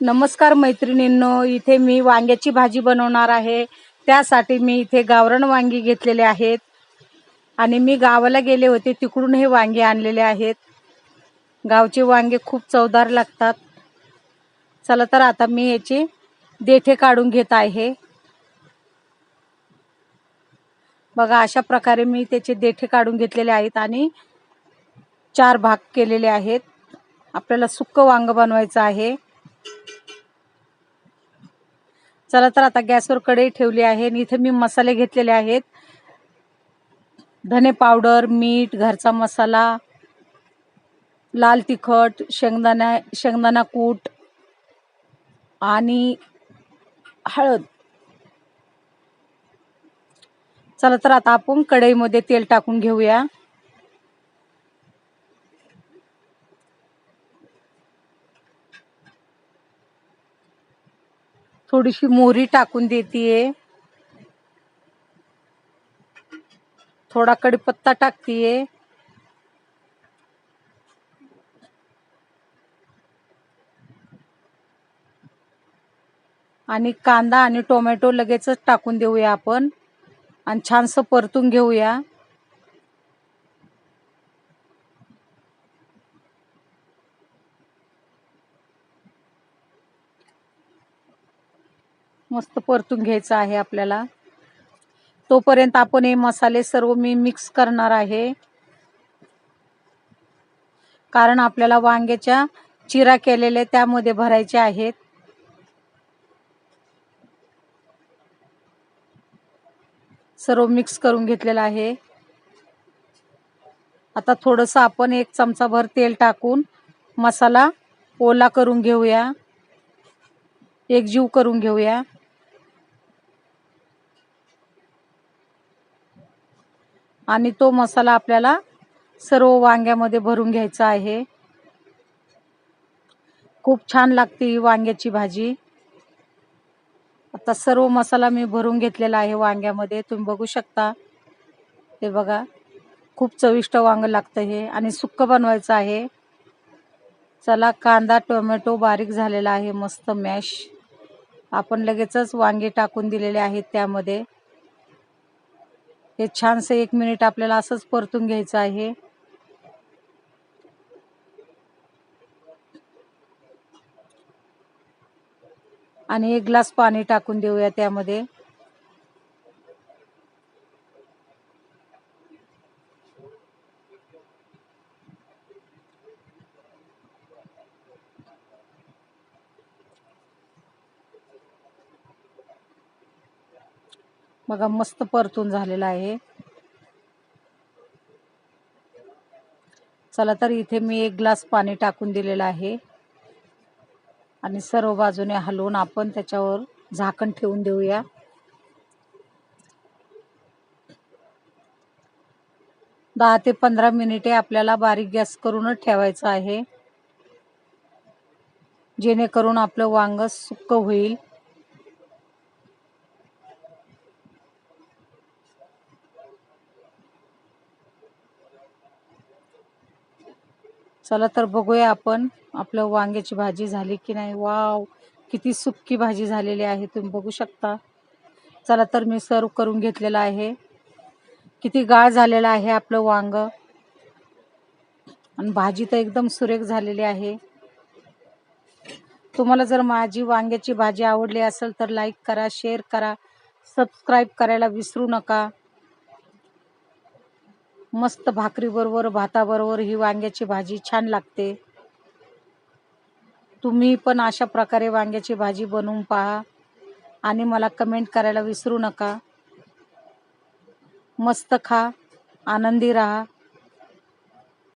नमस्कार मैत्रिणींनो इथे मी वांग्याची भाजी बनवणार आहे. त्यासाठी मी इथे गावरण वांगी घेतलेले आहेत. आणि मी गावाला गेले होते तिकडून हे वांगे आणलेले आहेत. गावचे वांगे खूप चवदार लागतात. चला तर आता मी याचे देठे काढून घेत आहे. बघा अशा प्रकारे मी त्याचे देठे काढून घेतलेले आहेत आणि चार भाग केलेले आहेत. आपल्याला सुक्क वांग बनवायचं आहे. चला तर आता गॅसवर कढई ठेवली आहे आणि इथे मी मसाले घेतलेले आहेत. धने पावडर मीठ घरचा मसाला लाल तिखट शेंगदाणा शेंगदाणा कूट आणि हळद. चला तर आता आपण कढईमध्ये तेल टाकून घेऊया. थोडीशी मोहरी टाकून देतीये. थोडा कढीपत्ता टाकतीये. आणि कांदा आणि टोमॅटो लगेचच टाकून देऊया आपण. आणि छानसं परतून घेऊया. मस्त परतून घ्यायचं आहे आपल्याला. तोपर्यंत आपण हे मसाले सर्व मी मिक्स करणार आहे. कारण आपल्याला वांग्याच्या चिरा केलेले त्यामध्ये भरायचे आहेत. सर्व मिक्स करून घेतलेलं आहे. आता थोडंसं आपण एक चमचाभर तेल टाकून मसाला ओला करून घेऊया. एक जीव करून घेऊया. आणि तो मसाला आपल्याला सर्व वांग्यामध्ये भरून घ्यायचा आहे. खूप छान लागते ही वांग्याची भाजी. आता सर्व मसाला मी भरून घेतलेला आहे वांग्यामध्ये. तुम्ही बघू शकता. ते बघा खूप चविष्ट वांग लागतं हे आणि सुक्क बनवायचं आहे. चला कांदा टोमॅटो बारीक झालेला आहे मस्त मॅश. आपण लगेचच वांगे टाकून दिलेले आहेत त्यामध्ये. हे छानसं एक मिनिट आपल्याला असंच परतून घ्यायचं आहे. आणि एक ग्लास पाणी टाकून देऊया त्यामध्ये. बघा मस्त परतून झालेला आहे. चला तर इथे मी एक ग्लास पाणी टाकून दिलेलं आहे. आणि सर्व बाजूने हलवून आपण त्याच्यावर झाकण ठेवून देऊया. दहा ते पंधरा मिनिटे आपल्याला बारीक गॅस करूनच ठेवायचं आहे. जेणेकरून आपलं वांग सुक्क होईल. चला तर बघूया आपण आपलं वांग्याची भाजी झाली की नाही. वाव किती सुक्की भाजी झालेली आहे. तुम्ही बघू शकता. चला तर मी सर्व करून घेतलेलं आहे. किती गाळ झालेलं आहे आपलं वांग. आणि भाजी तर एकदम सुरेख झालेली आहे. तुम्हाला जर माझी वांग्याची भाजी आवडली असेल तर लाईक करा शेअर करा सबस्क्राईब करायला विसरू नका. मस्त भाकरीबरोबर भाताबरोबर ही वांग्याची भाजी छान लागते. तुम्ही पण अशा प्रकारे वांग्याची भाजी बनवून पहा आणि मला कमेंट करायला विसरू नका. मस्त खा आनंदी राहा.